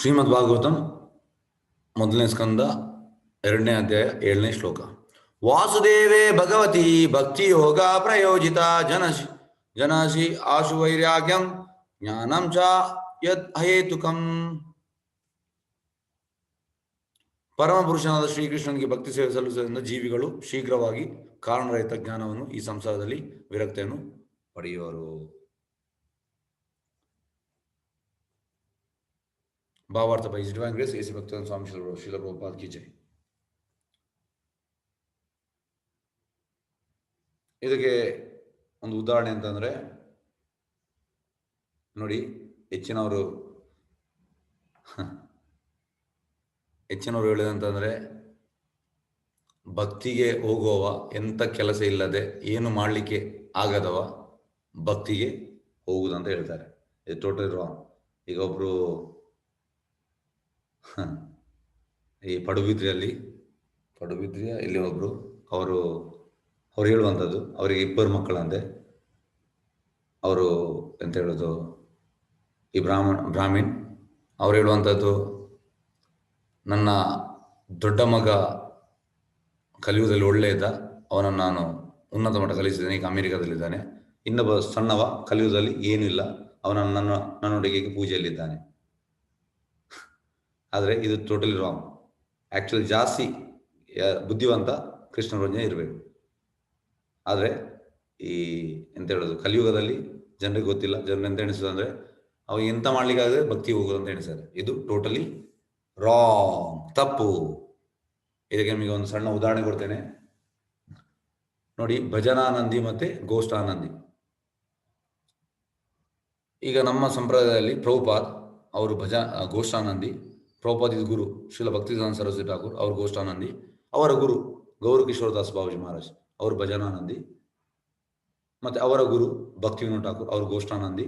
ಶ್ರೀಮದ್ ಭಾಗವತಂ ಮೊದಲನೇ ಸ್ಕಂದ ಎರಡನೇ ಅಧ್ಯಾಯ ಏಳನೇ ಶ್ಲೋಕ. ವಾಸುದೇವೇ ಭಗವತಿ ಭಕ್ತಿ ಯೋಗ ಪ್ರಯೋಜಿತ ಜನಶಿ ಜನಶಿ ಆಶು ವೈರಾಗ್ಯಂ ಜ್ಞಾನಂ ಚ ಯತ್ ಅಹೇತುಕಂ ಪರಮಪುರುಷನಾದ ಶ್ರೀಕೃಷ್ಣನಿಗೆ ಭಕ್ತಿ ಸೇವೆ ಸಲ್ಲಿಸುವುದರಿಂದ ಜೀವಿಗಳು ಶೀಘ್ರವಾಗಿ ಕಾರಣರಹಿತ ಜ್ಞಾನವನ್ನು ಈ ಸಂಸಾರದಲ್ಲಿ ವಿರಕ್ತಿಯನ್ನು ಪಡೆಯುವರು. ಭಾವಾರ್ಥ ಬೈ ಡಿವೈನ್ ಗ್ರೇಸ್ ಎಸಿ ಭಕ್ತ ಸ್ವಾಮಿ ಶಿಲ ಶಿಲ ಪ್ರಭುಪಾದ್ ಕಿ ಜೈ ಇದಕ್ಕೆ ಒಂದು ಉದಾಹರಣೆ ಅಂತಂದ್ರೆ ನೋಡಿ ಹೆಚ್ಚಿನವರು ಹೆಚ್ಚಿನವರು ಹೇಳಿದಂತಂದರೆ ಭಕ್ತಿಗೆ ಹೋಗುವವ ಎಂಥ ಕೆಲಸ ಇಲ್ಲದೆ ಏನು ಮಾಡಲಿಕ್ಕೆ ಆಗದವ ಭಕ್ತಿಗೆ ಹೋಗುದಂತ ಹೇಳ್ತಾರೆ ಇದು ಟೋಟಲ್ ರಾಂಗ್ ಈಗ ಒಬ್ರು ಈ ಪಡುಬಿದ್ರಿಯಲ್ಲಿ, ಪಡುಬಿದ್ರಿಯ ಇಲ್ಲಿ ಒಬ್ರು, ಅವರು, ಅವ್ರು ಹೇಳುವಂಥದ್ದು, ಅವರಿಗೆ ಇಬ್ಬರು ಮಕ್ಕಳಂದೆ ಅವರು ಎಂತ ಹೇಳೋದು, ಈ ಬ್ರಾಹ್ಮಣ, ಬ್ರಾಹ್ಮಿಣ್, ಅವ್ರು ಹೇಳುವಂಥದ್ದು, ನನ್ನ ದೊಡ್ಡ ಮಗ ಕಲಿಯುವುದರಲ್ಲಿ ಒಳ್ಳೆ ಇದ್ದ ಅವನನ್ನು ನಾನು ಉನ್ನತ ಮಟ್ಟ ಕಲಿಸಿದ್ದೇನೆ, ಈಗ ಅಮೇರಿಕಾದಲ್ಲಿದ್ದಾನೆ. ಇನ್ನೊಬ್ಬ ಸಣ್ಣವ ಕಲಿಯುವುದರಲ್ಲಿ ಏನೂ ಇಲ್ಲ, ಅವನನ್ನು ನನ್ನ, ನನ್ನೊಟ್ಟಿಗೆ ಪೂಜೆಯಲ್ಲಿದ್ದಾನೆ. ಆದರೆ ಇದು ಟೋಟಲಿ ರಾಂಗ್ ಆ್ಯಕ್ಚುಲಿ ಜಾಸ್ತಿ ಬುದ್ಧಿವಂತ ಕೃಷ್ಣ ರಂಜನೆ ಇರಬೇಕು. ಆದರೆ ಈ ಎಂತ ಹೇಳೋದು, ಕಲಿಯುಗದಲ್ಲಿ ಜನರಿಗೆ ಗೊತ್ತಿಲ್ಲ, ಜನರು ಎಂತ ಎಣಿಸೋದು ಅಂದರೆ ಅವ ಎಂತ ಮಾಡ್ಲಿಕ್ಕಾಗದೆ ಭಕ್ತಿ ಹೋಗೋದು ಅಂತ ಎಣಿಸ್ತಾರೆ. ಇದು ಟೋಟಲಿ ರಾಂಗ್ ತಪ್ಪು. ಇದಕ್ಕೆ ನಿಮಗೆ ಒಂದು ಸಣ್ಣ ಉದಾಹರಣೆ ಕೊಡ್ತೇನೆ. ನೋಡಿ, ಭಜನಾನಂದಿ ಮತ್ತೆ ಗೋಷ್ಠಾನಂದಿ ಈಗ ನಮ್ಮ ಸಂಪ್ರದಾಯದಲ್ಲಿ ಪ್ರಭುಪಾದ್, ಅವರು ಭಜ ಗೋಷ್ಠಾನಂದಿ ಪ್ರಭುಪಾದ್ ಇದು ಗುರು ಶ್ರೀಲ ಭಕ್ತಿದಾನ ಸರಸ್ವತಿ ಠಾಕೂರ್ ಅವರ ಗೋಷ್ಠಾನಂದಿ ಅವರ ಗುರು ಗೌರ ಕಿಶೋರ್ ದಾಸ್ ಬಾಬಾಜಿ ಮಹಾರಾಜ್ ಅವರು ಭಜನಾನಂದಿ ಮತ್ತೆ ಅವರ ಗುರು ಭಕ್ತಿ ವಿನೋದ್ ಠಾಕೂರ್ ಅವರು ಗೋಷ್ಠಾನಂದಿ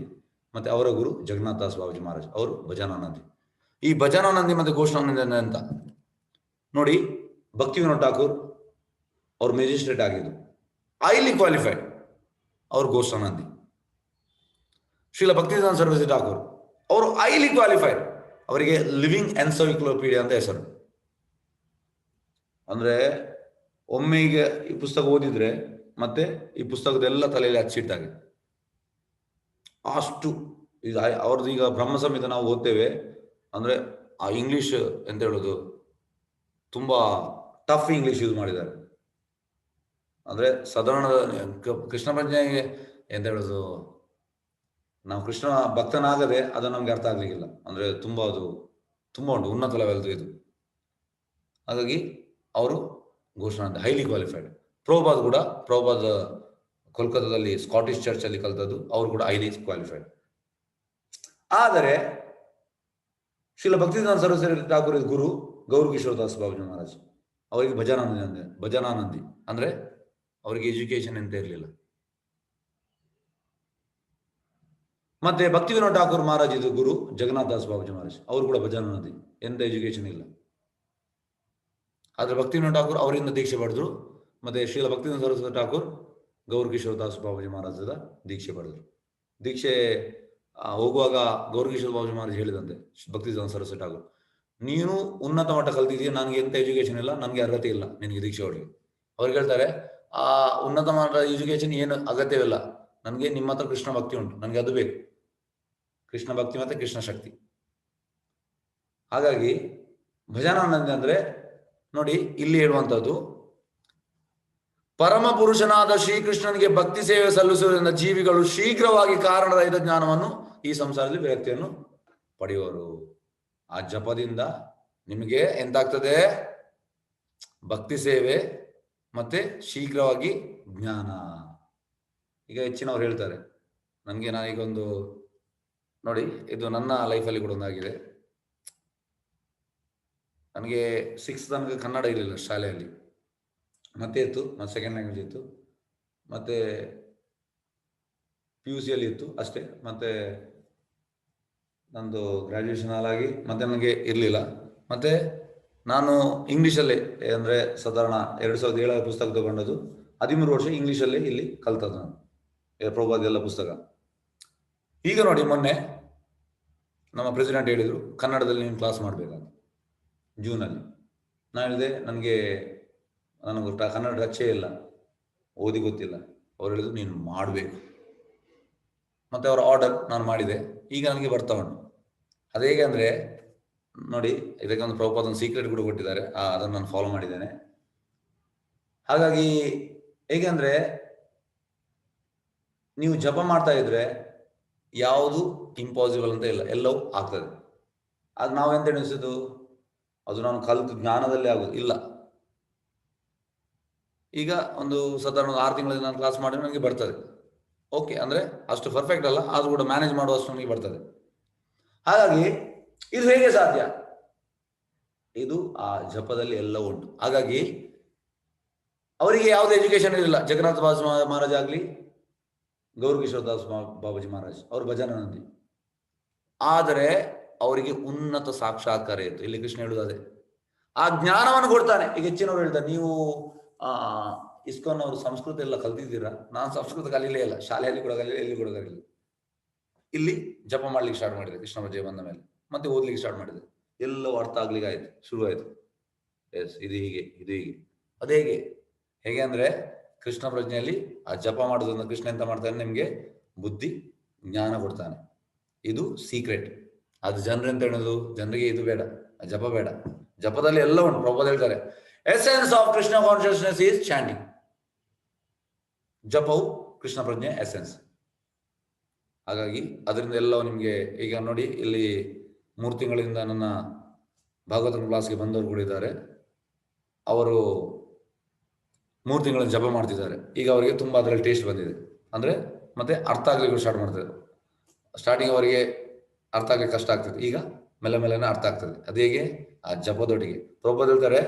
ಮತ್ತೆ ಅವರ ಗುರು ಜಗನ್ನಾಥ್ ದಾಸ್ ಬಾಬಾಜಿ ಮಹಾರಾಜ್ ಅವರು ಭಜನಾನಂದಿ ಈ ಭಜನಾನಂದಿ ಮತ್ತೆ ಗೋಷ್ಠಾನಂದಿ ಅಂದ್ರೆ ಅಂತ ನೋಡಿ ಭಕ್ತಿ ವಿನೋದ್ ಠಾಕೂರ್ ಅವ್ರು ಮ್ಯಾಜಿಸ್ಟ್ರೇಟ್ ಆಗಿದ್ದು ಐಲಿ ಕ್ವಾಲಿಫೈಡ್ ಅವ್ರು ಗೋಷ್ಠಾನಂದಿ ಶ್ರೀಲ ಭಕ್ತಿದಾನ್ ಸರಸ್ವತಿ ಠಾಕೂರ್ ಅವರು ಐಲಿ ಕ್ವಾಲಿಫೈಡ್ ಅವರಿಗೆ ಲಿವಿಂಗ್ ಎನ್ಸೈಕ್ಲೋಪೀಡಿಯಾ ಅಂತ ಹೆಸರು. ಅಂದ್ರೆ ಒಮ್ಮೆ ಈಗ ಈ ಪುಸ್ತಕ ಓದಿದ್ರೆ ಮತ್ತೆ ಈ ಪುಸ್ತಕದೆಲ್ಲ ತಲೆಯಲ್ಲಿ ಹಚ್ಚಿಟ್ಟಾಗೆ ಅಷ್ಟು ಇದು ಅವ್ರದ್ದು ಈಗ ಬ್ರಹ್ಮ ಸಂಹಿತ ನಾವು ಓದ್ತೇವೆ. ಅಂದ್ರೆ ಆ ಇಂಗ್ಲಿಷ್ ಎಂತ ಹೇಳೋದು? ತುಂಬಾ ಟಫ್ ಇಂಗ್ಲಿಷ್ ಯೂಸ್ ಮಾಡಿದ್ದಾರೆ. ಅಂದ್ರೆ ಸಾಧಾರಣ ಕೃಷ್ಣ ಪ್ರಜ್ಞೆಗೆ ಎಂತ ಹೇಳೋದು? ನಾವು ಕೃಷ್ಣ ಭಕ್ತನಾಗದೆ ಅದು ನಮ್ಗೆ ಅರ್ಥ ಆಗ್ಲಿಕ್ಕಿಲ್ಲ. ಅಂದ್ರೆ ತುಂಬಾ ಅದು, ತುಂಬಾ ಉಂಟು ಉನ್ನತ ಲೆವೆಲ್ದು ಇದು. ಹಾಗಾಗಿ ಅವರು ಘೋಷಣೆ ಹೈಲಿ ಕ್ವಾಲಿಫೈಡ್ ಪ್ರೋಬಾದ್ ಕೂಡ, ಪ್ರೋಬಾದ್ ಕೋಲ್ಕತ್ತಾದಲ್ಲಿ ಸ್ಕಾಟಿಷ್ ಚರ್ಚ್ ಅಲ್ಲಿ ಕಲ್ತದ್ದು, ಅವರು ಕೂಡ ಹೈಲಿ ಕ್ವಾಲಿಫೈಡ್ ಆದರೆ ಶ್ರೀಲ ಭಕ್ತಿದಾನ ಸರಸ್ವತಿ ಠಾಕೂರ್ ಗುರು ಗೌರ ಕಿಶೋರ್ ದಾಸ್ ಬಾಬುಜಿ ಮಹಾರಾಜ್, ಅವರಿಗೆ ಭಜನಾನಂದಿ ಅಂದ್ರೆ ಭಜನಾನಂದಿ. ಅಂದ್ರೆ ಅವರಿಗೆ ಎಜುಕೇಶನ್ ಎಂತ ಇರಲಿಲ್ಲ. ಮತ್ತೆ ಭಕ್ತಿ ವಿನೋದ್ ಠಾಕೂರ್ ಮಹಾರಾಜ್ ಇದು ಗುರು ಜಗನ್ನಾಥ ದಾಸ್ ಬಾಬುಜಿ ಮಹಾರಾಜ್. ಅವರು ಕೂಡ ಭಜನಾನಂದಿ. ಎಂತ ಎಜುಕೇಶನ್ ಇಲ್ಲ. ಆದ್ರೆ ಭಕ್ತಿ ವಿನೋದ್ ಠಾಕೂರ್ ಅವರಿಂದ ದೀಕ್ಷೆ ಪಡೆದ್ರು. ಮತ್ತೆ ಶ್ರೀಲ ಭಕ್ತಿವಿನೋದ ಸರಸ್ವತಿ ಠಾಕೂರ್ ಗೌರ್ ಕಿಶೋರ್ ದಾಸ್ ಬಾಬುಜಿ ಮಹಾರಾಜದ ದೀಕ್ಷೆ ಪಡೆದ್ರು. ದೀಕ್ಷೆ ಹೋಗುವಾಗ ಗೌರ್ ಕಿಶೋರ್ ಬಾಬುಜಿ ಮಹಾರಾಜ್ ಹೇಳಿದಂತೆ ಭಕ್ತಿ ಸರಸ್ವತಿ ಠಾಕೂರ್, ನೀನು ಉನ್ನತ ಮಟ್ಟ ಕಲ್ತಿದೀಯ ನನಗೆ ಎಂತ ಎಜುಕೇಶನ್ ಇಲ್ಲ, ನನಗೆ ಅರ್ಹತೆ ಇಲ್ಲ, ನಿನಗೆ ದೀಕ್ಷೆ ಹೊಡೆಗೆ ಅವ್ರು ಹೇಳ್ತಾರೆ, ಆ, ಉನ್ನತ ಮಟ್ಟ ಎಜುಕೇಶನ್ ಏನು ಅಗತ್ಯವಿಲ್ಲ. ನನಗೆ ನಿಮ್ಮ ಹತ್ರ ಕೃಷ್ಣ ಭಕ್ತಿ ಉಂಟು, ನನಗೆ ಅದು ಬೇಕು. ಕೃಷ್ಣ ಭಕ್ತಿ ಮತ್ತೆ ಕೃಷ್ಣ ಶಕ್ತಿ. ಹಾಗಾಗಿ ಭಜನಾನಂದ ಅಂದ್ರೆ ನೋಡಿ ಇಲ್ಲಿ ಹೇಳುವಂತದ್ದು ಪರಮ ಪುರುಷನಾದ ಶ್ರೀಕೃಷ್ಣನಿಗೆ ಭಕ್ತಿ ಸೇವೆ ಸಲ್ಲಿಸುವುದರಿಂದ ಜೀವಿಗಳು ಶೀಘ್ರವಾಗಿ ಕಾರಣರಹಿತ ಜ್ಞಾನವನ್ನು ಈ ಸಂಸಾರದಲ್ಲಿ ವ್ಯಕ್ತಿಯನ್ನು ಪಡೆಯುವರು. ಆ ಜಪದಿಂದ ನಿಮಗೆ ಎಂತಾಗ್ತದೆ? ಭಕ್ತಿ ಸೇವೆ ಮತ್ತೆ ಶೀಘ್ರವಾಗಿ ಜ್ಞಾನ. ಈಗ ಹೆಚ್ಚಿನವ್ರು ಹೇಳ್ತಾರೆ, ನನಗೆ ನಾನೀಗ ಒಂದು ನೋಡಿ, ಇದು ನನ್ನ ಲೈಫಲ್ಲಿ ಕೂಡ ಒಂದಾಗಿದೆ. ನನಗೆ ಸಿಕ್ಸ್ ತನಕ ಕನ್ನಡ ಇರಲಿಲ್ಲ ಶಾಲೆಯಲ್ಲಿ. ಮತ್ತೆ ಇತ್ತು, ಮತ್ತೆ ಸೆಕೆಂಡ್ ಲ್ಯಾಂಗ್ವೇಜ್ ಇತ್ತು, ಮತ್ತೆ ಪಿ ಯು ಸಿಯಲ್ಲಿ ಇತ್ತು ಅಷ್ಟೇ, ಮತ್ತೆ ನಂದು ಗ್ರ್ಯಾಜುಯೇಷನ್ ಹಾಲಾಗಿ ಮತ್ತೆ ನನಗೆ ಇರಲಿಲ್ಲ. ಮತ್ತೆ ನಾನು ಇಂಗ್ಲೀಷಲ್ಲೇ ಅಂದರೆ ಸಾಧಾರಣ ಎರಡು ಸಾವಿರದ ಏಳರ ಪುಸ್ತಕ ತಗೊಂಡದ್ದು, ಹದಿಮೂರು ವರ್ಷ ಇಂಗ್ಲೀಷಲ್ಲೇ ಇಲ್ಲಿ ಕಲ್ತದ್ದು ನಾನು. ಪ್ರಭಾದ ಎಲ್ಲ ಪುಸ್ತಕ. ಈಗ ನೋಡಿ ಮೊನ್ನೆ ನಮ್ಮ ಪ್ರೆಸಿಡೆಂಟ್ ಹೇಳಿದರು, ಕನ್ನಡದಲ್ಲಿ ನೀನು ಕ್ಲಾಸ್ ಮಾಡಬೇಕಂತ ಜೂನಲ್ಲಿ. ನಾನು ಹೇಳಿದೆ, ನನಗೆ ನನಗೆ ಕನ್ನಡ ರಚೆ ಇಲ್ಲ, ಓದಿ ಗೊತ್ತಿಲ್ಲ. ಅವ್ರು ಹೇಳಿದ್ರು, ನೀನು ಮಾಡಬೇಕು. ಮತ್ತು ಅವರ ಆರ್ಡರ್ ನಾನು ಮಾಡಿದೆ, ಈಗ ನನಗೆ ಬರ್ತಾ ಉಂಟು. ಅದು ಹೇಗೆ ಅಂದರೆ, ನೋಡಿ, ಇದಕ್ಕೆ ಒಂದು ಪ್ರಭುಪಾದ ಒಂದು ಸೀಕ್ರೆಟ್ ಕೂಡ ಕೊಟ್ಟಿದ್ದಾರೆ ಅದನ್ನು ನಾನು ಫಾಲೋ ಮಾಡಿದ್ದೇನೆ. ಹಾಗಾಗಿ, ಹೇಗೆ ಅಂದರೆ, ನೀವು ಜಪ ಮಾಡ್ತಾ ಇದ್ರೆ ಯಾವುದು ಇಂಪಾಸಿಬಲ್ ಅಂತ ಇಲ್ಲ, ಎಲ್ಲವೂ ಆಗ್ತದೆ. ಅದು ನಾವೆಂತ ಎಣಿಸೋದು? ಅದು ನಾನು ಕಲಿತು ಜ್ಞಾನದಲ್ಲಿ ಆಗೋದು, ಇಲ್ಲ. ಈಗ ಒಂದು ಸಾಧಾರಣ ಆರು ತಿಂಗಳಲ್ಲಿ ನಾನು ಕ್ಲಾಸ್ ಮಾಡಿದ್ರೆ ನನಗೆ ಬರ್ತದೆ. ಓಕೆ ಅಂದರೆ ಅಷ್ಟು ಪರ್ಫೆಕ್ಟ್ ಅಲ್ಲ, ಆದರೂ ಕೂಡ ಮ್ಯಾನೇಜ್ ಮಾಡುವಷ್ಟು ನನಗೆ ಬರ್ತದೆ. ಹಾಗಾಗಿ ಇದು ಹೇಗೆ ಸಾಧ್ಯ? ಇದು ಆ ಜಪದಲ್ಲಿ ಎಲ್ಲ ಉಂಟು. ಹಾಗಾಗಿ ಅವರಿಗೆ ಯಾವುದೇ ಎಜುಕೇಶನ್ ಇರಲಿಲ್ಲ. ಜಗನ್ನಾಥ ಬಾಸ್ ಮಹಾರಾಜ್ ಆಗಲಿ ಗೌರಕಿಶೋರ್ ದಾಸ್ ಮಾ- ಬಾಬಾಜಿ ಮಹಾರಾಜ್ ಅವರು ಭಜನ ನಂದಿ. ಆದರೆ ಅವರಿಗೆ ಉನ್ನತ ಸಾಕ್ಷಾತ್ಕಾರ ಇತ್ತು. ಇಲ್ಲಿ ಕೃಷ್ಣ ಹೇಳುದು ಆ ಜ್ಞಾನವನ್ನು ಕೊಡ್ತಾನೆ. ಈಗ ಹೆಚ್ಚಿನವರು ಹೇಳ್ತಾರೆ, ನೀವು, ಆ, ಇಸ್ಕಾನ್ ಅವರು ಸಂಸ್ಕೃತ ಎಲ್ಲ ಕಲ್ತಿದ್ದೀರಾ? ನಾನು ಸಂಸ್ಕೃತ ಕಲೀಲೇ ಇಲ್ಲ. ಶಾಲೆಯಲ್ಲಿ ಕೂಡ ಕಲೀಲಿ, ಎಲ್ಲಿ ಕೂಡ ಕಲೀಲಿ ಇಲ್ಲಿ. ಜಪ ಮಾಡ್ಲಿಕ್ಕೆ ಸ್ಟಾರ್ಟ್ ಮಾಡಿದೆ, ಕೃಷ್ಣ ಪ್ರಜೆ ಬಂದ ಮೇಲೆ. ಮತ್ತೆ ಓದ್ಲಿಕ್ಕೆ ಸ್ಟಾರ್ಟ್ ಮಾಡಿದೆ. ಎಲ್ಲ ಅರ್ಥ ಆಗ್ಲಿಕ್ಕೆ ಆಯ್ತು, ಶುರು ಆಯ್ತು. ಎಸ್ ಇದು ಹೀಗೆ ಇದು ಹೀಗೆ. ಅದೇ ಹೇಗೆ? ಹೇಗೆ ಅಂದ್ರೆ ಕೃಷ್ಣ ಪ್ರಜ್ಞೆಯಲ್ಲಿ ಆ ಜಪ ಮಾಡೋದ್ರಿಂದ ಕೃಷ್ಣ ಎಂತ ಮಾಡ್ತಾನೆ ನಿಮ್ಗೆ? ಬುದ್ಧಿ, ಜ್ಞಾನ ಕೊಡ್ತಾನೆ. ಇದು ಸೀಕ್ರೆಟ್ ಅದು ಜನರೆಂತ ಹೇಳೋದು? ಜನರಿಗೆ ಇದು ಬೇಡ ಜಪ ಬೇಡ. ಜಪದಲ್ಲಿ ಎಲ್ಲ ಉಂಟು ಪ್ರಭಾದ ಹೇಳ್ತಾರೆ essence of Krishna consciousness is chanting ಜಪವು Krishna ಪ್ರಜ್ಞೆ ಎಸೆನ್ಸ್ ಹಾಗಾಗಿ ಅದರಿಂದ ಎಲ್ಲವೂ ನಿಮಗೆ, ಈಗ ನೋಡಿ, ಇಲ್ಲಿ ಮೂರು ತಿಂಗಳಿಂದ ನನ್ನ ಭಾಗವತ ಕ್ಲಾಸ್ಗೆ ಬಂದವರು ಕೂಡ ಇದ್ದಾರೆ. ಅವರು ಮೂರು ತಿಂಗಳ ಜಪ ಮಾಡ್ತಿದ್ದಾರೆ. ಈಗ ಅವರಿಗೆ ತುಂಬ ಅದರಲ್ಲಿ ಟೇಸ್ಟ್ ಬಂದಿದೆ. ಅಂದರೆ ಮತ್ತೆ ಅರ್ಥ ಆಗ್ಲಿಕ್ಕೆ ಸ್ಟಾರ್ಟ್ ಮಾಡ್ತಾರೆ. ಸ್ಟಾರ್ಟಿಂಗ್ ಅವರಿಗೆ ಅರ್ಥ ಆಗ್ಲಿಕ್ಕೆ ಕಷ್ಟ ಆಗ್ತದೆ. ಈಗ ಮೆಲ್ಲ ಮೆಲ್ಲನೆ ಅರ್ಥ ಆಗ್ತದೆ. ಅದು ಹೇಗೆ? ಆ ಜಪದೊಟ್ಟಿಗೆ. ಪ್ರಭುಪಾದ ಹೇಳ್ತಾರೆ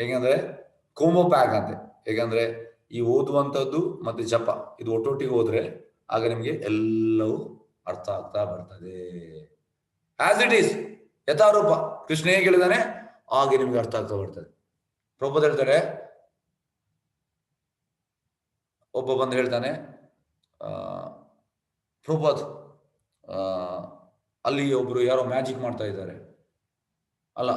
ಹೇಗೆಂದ್ರೆ ಕೋಮೋ ಪ್ಯಾಕ್ ಅಂತೆ. ಹೇಗಂದ್ರೆ ಈ ಓದುವಂಥದ್ದು ಮತ್ತೆ ಜಪ. ಇದು ಒಟ್ಟೊಟ್ಟಿಗೆ ಹೋದ್ರೆ ಆಗ ನಿಮಗೆ ಎಲ್ಲವೂ ಅರ್ಥ ಆಗ್ತಾ ಬರ್ತದೆ. ಆಸ್ ಇಟ್ ಈಸ್ ಯಥಾರೂಪ. ಕೃಷ್ಣ ಹೇಗೆ ಹೇಳಿದಾನೆ? ಹಾಗೆ ನಿಮ್ಗೆ ಅರ್ಥ ಆಗ್ತಾ ಬರ್ತದೆ. ಪ್ರಭುಪಾದ ಹೇಳ್ತಾರೆ ಒಬ್ಬ ಬಂದು ಹೇಳ್ತಾನೆ ಪ್ರಭಾತ್ ಅಲ್ಲಿ ಒಬ್ರು ಯಾರೋ ಮ್ಯಾಜಿಕ್ ಮಾಡ್ತಾ ಇದ್ದಾರೆ. ಅಲ್ಲ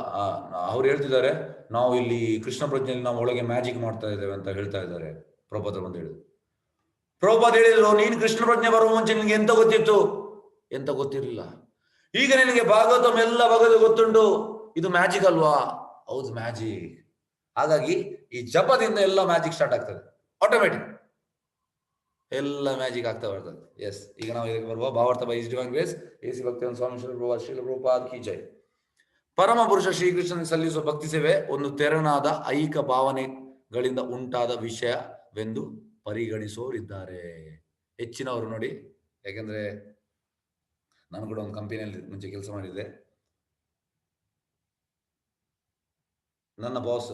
ಅವ್ರು ಹೇಳ್ತಿದ್ದಾರೆ, ನಾವು ಇಲ್ಲಿ ಕೃಷ್ಣ ಪ್ರಜ್ಞೆಯಲ್ಲಿ ನಾವು ಒಳಗೆ ಮ್ಯಾಜಿಕ್ ಮಾಡ್ತಾ ಇದ್ದೇವೆ ಅಂತ ಹೇಳ್ತಾ ಇದ್ದಾರೆ ಪ್ರಭಾತ್ ಬಂದು ಹೇಳಿದ್ರು ಪ್ರಭಾತ್ ಹೇಳಿದ್ರು, ನೀನು ಕೃಷ್ಣ ಪ್ರಜ್ಞೆ ಬರುವ ಮುಂಚೆ ನಿನ್ಗೆ ಎಂತ ಗೊತ್ತಿತ್ತು? ಎಂತ ಗೊತ್ತಿರಲಿಲ್ಲ. ಈಗ ನಿನಗೆ ಭಾಗವತಂ ಎಲ್ಲ ಭಾಗದ ಗೊತ್ತುಂಟು, ಇದು ಮ್ಯಾಜಿಕ್ ಅಲ್ವಾ? ಹೌದು, ಮ್ಯಾಜಿಕ್. ಹಾಗಾಗಿ ಈ ಜಪದಿಂದ ಎಲ್ಲ ಮ್ಯಾಜಿಕ್ ಸ್ಟಾರ್ಟ್ ಆಗ್ತದೆ ಆಟೋಮೆಟಿಕ್ ಎಲ್ಲ ಮ್ಯಾಜಿಕ್ ಆಗ್ತಾ ಬರ್ತದೆ. ಎಸ್ ಈಗ ನಾವು ಇದಕ್ಕೆ ಬರುವ ಭಾವಾರ್ಥ ಬೈ ಡಿವೈನ್ ಗ್ರೇಸ್ ಸಿ ಭಕ್ತಿ ಸ್ವಾಮಿ ಶ್ರೀ ಪ್ರಭು ಶ್ರೀಲ ಪ್ರಭುಪಾದ್ ಕಿ ಜೈ. ಪರಮ ಪುರುಷ ಶ್ರೀಕೃಷ್ಣನಿಗೆ ಸಲ್ಲಿಸುವ ಭಕ್ತಿ ಸೇವೆ ಒಂದು ತೆರನಾದ ಐಕ ಭಾವನೆಗಳಿಂದ ಉಂಟಾದ ವಿಷಯವೆಂದು ಪರಿಗಣಿಸೋರಿದ್ದಾರೆ. ಹೆಚ್ಚಿನವರು ನೋಡಿ, ಯಾಕೆಂದ್ರೆ ನಾನು ಕೂಡ ಒಂದು ಕಂಪನಿಯಲ್ಲಿ ಮುಂಚೆ ಕೆಲಸ ಮಾಡಿದ್ದೆ. ನನ್ನ ಬಾಸ್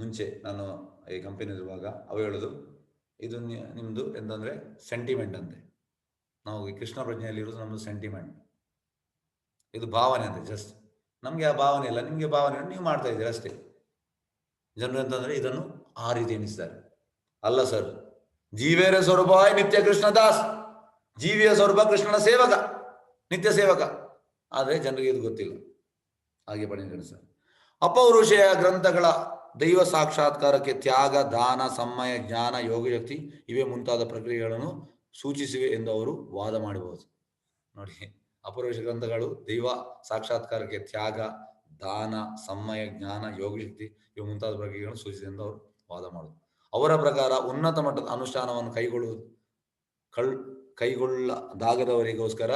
ಮುಂಚೆ ನಾನು ಈ ಕಂಪನಿ ಇರುವಾಗ, ಅವ ಹೇಳುದು ಇದು ನಿಮ್ಮದು ಎಂತಂದ್ರೆ ಸೆಂಟಿಮೆಂಟ್ ಅಂತೆ. ನಾವು ಈ ಕೃಷ್ಣ ಪ್ರಜ್ಞೆಯಲ್ಲಿ ಇರೋದು ನಮ್ದು ಸೆಂಟಿಮೆಂಟ್ ಇದು ಭಾವನೆ ಅಂತೆ ಜಸ್ಟ್ ನಮ್ಗೆ ಆ ಭಾವನೆ ಇಲ್ಲ, ನಿಮ್ಗೆ ಭಾವನೆ ನೀವು ಮಾಡ್ತಾ ಇದ್ದೀರಿ ಅಷ್ಟೇ. ಜನರು ಅಂತಂದ್ರೆ ಇದನ್ನು ಆ ರೀತಿ ಎಣಿಸ್ತಾರೆ. ಅಲ್ಲ ಸರ್ ಜೀವೇರ ಸ್ವರೂಪ ನಿತ್ಯ ಕೃಷ್ಣದಾಸ್ ಜೀವಿಯ ಸ್ವರೂಪ ಕೃಷ್ಣನ ಸೇವಕ, ನಿತ್ಯ ಸೇವಕ. ಆದರೆ ಜನರಿಗೆ ಇದು ಗೊತ್ತಿಲ್ಲ. ಹಾಗೆ ಸರ್ ಅಪೌರುಷೆಯ ಗ್ರಂಥಗಳ ದೈವ ಸಾಕ್ಷಾತ್ಕಾರಕ್ಕೆ ತ್ಯಾಗ, ದಾನ ಸಮಯ ಜ್ಞಾನ, ಯೋಗಶಕ್ತಿ ಇವೇ ಮುಂತಾದ ಪ್ರಕ್ರಿಯೆಗಳನ್ನು ಸೂಚಿಸಿವೆ ಎಂದು ಅವರು ವಾದ ಮಾಡಬಹುದು ನೋಡಿ ಅಪರೋಷ ಗ್ರಂಥಗಳು, ದೈವ ಸಾಕ್ಷಾತ್ಕಾರಕ್ಕೆ ತ್ಯಾಗ, ದಾನ ಸಮಯ ಜ್ಞಾನ, ಯೋಗಶಕ್ತಿ ಇವು ಮುಂತಾದ ಪ್ರಕ್ರಿಯೆಗಳನ್ನು ಸೂಚಿಸಿದೆ ಎಂದು ಅವರು ವಾದ ಮಾಡುವುದು ಅವರ ಪ್ರಕಾರ ಉನ್ನತ ಮಟ್ಟದ ಅನುಷ್ಠಾನವನ್ನು ಕೈಗೊಳ್ಳುವುದು, ಕಳ್, ಕೈಗೊಳ್ಳದಾಗದವರಿಗೋಸ್ಕರ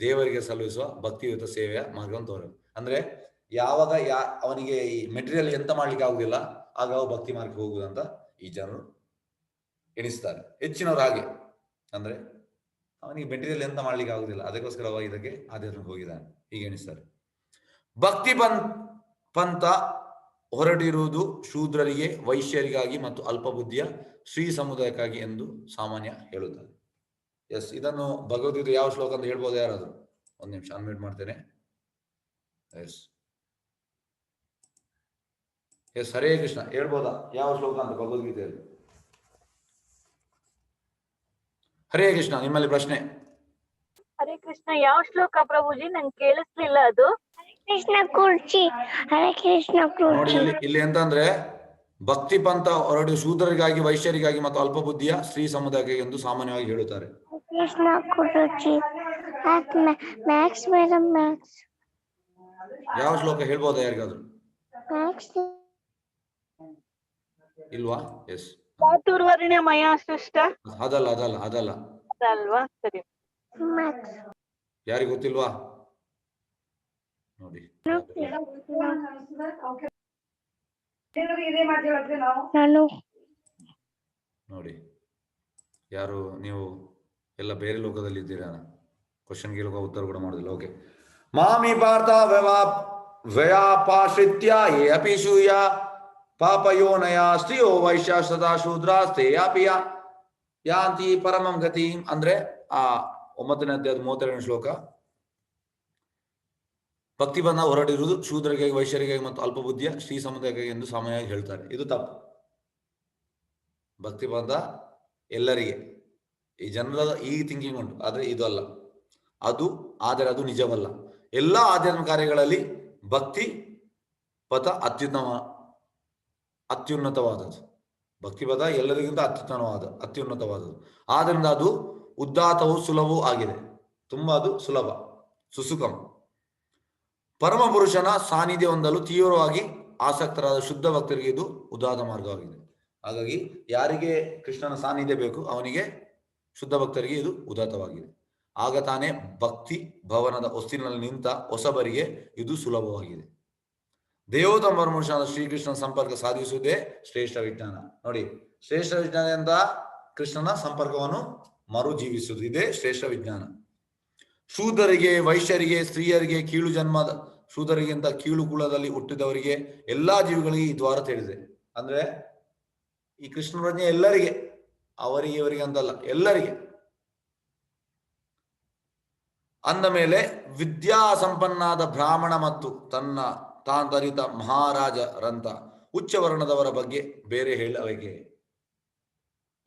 ದೇವರಿಗೆ ಸಲ್ಲಿಸುವ ಭಕ್ತಿಯುತ ಸೇವೆಯ ಮಾರ್ಗವನ್ನು ತೋರಬೇಕು ಅಂದ್ರೆ ಯಾವಾಗ ಯಾ, ಅವನಿಗೆ ಈ ಮೆಟೀರಿಯಲ್ ಎಂತ ಮಾಡ್ಲಿಕ್ಕೆ ಆಗುದಿಲ್ಲ, ಆಗ ಅವು ಭಕ್ತಿ ಮಾರ್ಗಕ್ಕೆ ಹೋಗುದಂತ ಈ ಜನರು ಎಣಿಸ್ತಾರೆ. ಹೆಚ್ಚಿನವ್ರು ಹಾಗೆ. ಅಂದ್ರೆ ಅವನಿಗೆ ಮೆಟೀರಿಯಲ್ ಎಂತ ಮಾಡ್ಲಿಕ್ಕೆ ಆಗುದಿಲ್ಲ ಅದಕ್ಕೋಸ್ಕರ ಅವ ಇದಕ್ಕೆ ಆಧ್ಯಾತ್ಮಕ್ಕೆ ಹೋಗಿದ್ದಾನೆ. ಹೀಗೆ ಎಣಿಸ್ತಾರೆ. ಭಕ್ತಿ ಪಂತ್ ಪಂಥ ಹೊರಟಿರುವುದು ಶೂದ್ರರಿಗೆ, ವೈಶ್ಯರಿಗಾಗಿ ಮತ್ತು ಅಲ್ಪ ಬುದ್ಧಿಯ ಶ್ರೀ ಸಮುದಾಯಕ್ಕಾಗಿ ಎಂದು ಸಾಮಾನ್ಯ ಹೇಳುತ್ತಾರೆ. ಎಸ್, ಇದನ್ನು ಭಗವದ್ಗೀತೆ ಯಾವ ಶ್ಲೋಕ ಅಂತ ಹೇಳ್ಬೋದು ಯಾರಾದ್ರು? ಒಂದ್ ನಿಮಿಷ ಅನ್ವೇಟ್ ಮಾಡ್ತೇನೆ. ಎಸ್. ಎಸ್ ಹರೇ ಕೃಷ್ಣ ಹೇಳ್ಬೋದಾ? ಯಾವ ಶ್ಲೋಕ ಅಂತ ಭಗವದ್ಗೀತೆಯಲ್ಲಿ? ಹರೇ ಕೃಷ್ಣ ನಿಮ್ಮಲ್ಲಿ ಪ್ರಶ್ನೆ. ಹರೇ ಕೃಷ್ಣ ಯಾವ ಶ್ಲೋಕ ಪ್ರಭುಜಿ? ನಂಗೆ ಕೇಳಿಸ್ಲಿಲ್ಲ ಅದು. ಕೃಷ್ಣ ಕುರ್ಚಿ ಹರೇ ಕೃಷ್ಣ ನೋಡಿ ಕುರ್ಚಿ ಇಲ್ಲಿ ಎಂತ ಅಂದ್ರೆ ಭಕ್ತಿ ಪಂಥ ಹೊರಡು ಶೂದ್ರರಿಗಾಗಿ ವೈಶ್ಯರಿಗಾಗಿ ಮತ್ತು ಅಲ್ಪ ಬುದ್ಧಿಯ ಸ್ತ್ರೀ ಸಮುದಾಯಕ್ಕೆ ಎಂದು ಸಾಮಾನ್ಯವಾಗಿ ಹೇಳುತ್ತಾರೆ. ಕೃಷ್ಣ ಕುರ್ಚಿ ಮ್ಯಾಕ್ಸ್ ಮೇಡಮ್ ಮ್ಯಾಕ್ಸ್. ಯಾವ ಶ್ಲೋಕ ಹೇಳ್ಬೋದಾ ಯಾರಿಗಾದ್ರು? ಮ್ಯಾಕ್ಸ್ ಇಲ್ವಾ? ಎಸ್ ಚಾತುರ್ವರ್ಣ್ಯ ಮಯ ಸೃಷ್ಟ? ಅದಲ್ಲ ಅದಲ್ಲ ಅದಲ್ಲ. ಅದಲ್ವಾ? ಸರಿ. ಮ್ಯಾಕ್ಸ್. ಯಾರಿಗ್ ಗೊತ್ತಿಲ್ವಾ? ನೋಡಿ. ನಾನು. ನೋಡಿ. ಯಾರು ನೀವು ಎಲ್ಲ ಬೇರೆ ಲೋಕದಲ್ಲಿ ಇದ್ದೀರಾ? ಕ್ವಶನ್ ಕೇಳುವ ಉತ್ತರ ಕೂಡ ಮಾಡೋದಿಲ್ಲ. ಓಕೆ ಮಾಮಿ ಪಾರ್ಥ ವ್ಯವಾ ವ್ಯಯಾಪಾಶ್ರಿತ್ಯ ಯೇ ಅಪಿ ಶೂಯ ಪಾಪಯೋನಯ ಸ್ತ್ರೀಯೋ ವೈಶ್ಯ ಸದಾ ಶೂದ್ರಾಸ್ತೆ ಯಾಪಿಯ? ಯಾಂತಿ ಪರಮಂ ಗತಿ ಅಂದ್ರೆ ಆ ಒಂಬತ್ತನೇ ಅಧ್ಯಾಯದ ಮೂವತ್ತೆರಡನೇ ಶ್ಲೋಕ. ಭಕ್ತಿ ಬಂದ ಹೊರಡಿರುವುದು ಶೂದ್ರಗೆ ವೈಶ್ಯರಿಗೆ ಮತ್ತು ಅಲ್ಪ ಬುದ್ಧಿಯ ಶ್ರೀ ಸಮುದಾಯಕ್ಕೆ ಎಂದು ಸಾಮಾನ್ಯವಾಗಿ ಹೇಳ್ತಾರೆ. ಇದು ತಪ್ಪು. ಭಕ್ತಿ ಬಂದ ಎಲ್ಲರಿಗೆ, ಈ ಜನರ ಈ ಥಿಂಕಿಂಗ್ ಉಂಟು, ಆದ್ರೆ ಇದು ಅಲ್ಲ. ಅದು, ಆದರೆ ಅದು ನಿಜವಲ್ಲ. ಎಲ್ಲ ಆಧ್ಯಾತ್ಮ ಕಾರ್ಯಗಳಲ್ಲಿ ಭಕ್ತಿ ಪಥ ಅತ್ಯುತ್ತಮ ಅತ್ಯುನ್ನತವಾದದ್ದು. ಭಕ್ತಿಪದ ಎಲ್ಲರಿಗಿಂತ ಅತ್ಯುತ್ತಮವಾದ, ಅತ್ಯುನ್ನತವಾದದ್ದು. ಆದ್ದರಿಂದ ಅದು ಉದ್ದಾತವು ಸುಲಭವೂ ಆಗಿದೆ. ತುಂಬಾ ಅದು ಸುಲಭ, ಸುಸುಕಂ. ಪರಮಪುರುಷನ ಸಾನ್ನಿಧ್ಯ ಹೊಂದಲು ತೀವ್ರವಾಗಿ ಆಸಕ್ತರಾದ ಶುದ್ಧ ಭಕ್ತರಿಗೆ ಇದು ಉದಾತ ಮಾರ್ಗವಾಗಿದೆ. ಹಾಗಾಗಿ ಯಾರಿಗೆ ಕೃಷ್ಣನ ಸಾನ್ನಿಧ್ಯ ಬೇಕು, ಅವನಿಗೆ ಶುದ್ಧ ಭಕ್ತರಿಗೆ ಇದು ಉದಾತವಾಗಿದೆ ಆಗ ತಾನೇ ಭಕ್ತಿ ಭವನದ ಹೊಸ್ತಿನಲ್ಲಿ ನಿಂತ ಹೊಸಬರಿಗೆ ಇದು ಸುಲಭವಾಗಿದೆ. ದೇವೋತ್ತಮ ಪರಮಪುರುಷನಾದ ಶ್ರೀಕೃಷ್ಣ ಸಂಪರ್ಕ ಸಾಧಿಸುವುದೇ ಶ್ರೇಷ್ಠ ವಿಜ್ಞಾನ. ನೋಡಿ, ಶ್ರೇಷ್ಠ ವಿಜ್ಞಾನದಿಂದ ಕೃಷ್ಣನ ಸಂಪರ್ಕವನ್ನು ಮರುಜೀವಿಸುವುದು. ಇದೇ ಶ್ರೇಷ್ಠ ವಿಜ್ಞಾನ. ಶೂದರಿಗೆ ವೈಶ್ಯರಿಗೆ, ಸ್ತ್ರೀಯರಿಗೆ ಕೀಳು ಜನ್ಮದ ಶೂದರಿಗಿಂತ ಕೀಳು ಕುಲದಲ್ಲಿ ಹುಟ್ಟಿದವರಿಗೆ ಎಲ್ಲಾ ಜೀವಿಗಳಿಗೆ ಈ ದ್ವಾರ ತಿಳಿದೆ. ಅಂದ್ರೆ ಈ ಕೃಷ್ಣ ಪ್ರಜ್ಞೆ ಎಲ್ಲರಿಗೆ, ಅವರಿಗೆ, ಇವರಿಗೆ ಅಂತಲ್ಲ, ಎಲ್ಲರಿಗೆ. ಅಂದ ಮೇಲೆ ವಿದ್ಯಾ ಸಂಪನ್ನಾದ ಬ್ರಾಹ್ಮಣ ಮತ್ತು ತನ್ನ ತಾಂತರಿತ ಮಹಾರಾಜರಂತ ಉಚ್ಚ ವರ್ಣದವರ ಬಗ್ಗೆ ಬೇರೆ ಹೇಳಬೇಕೆ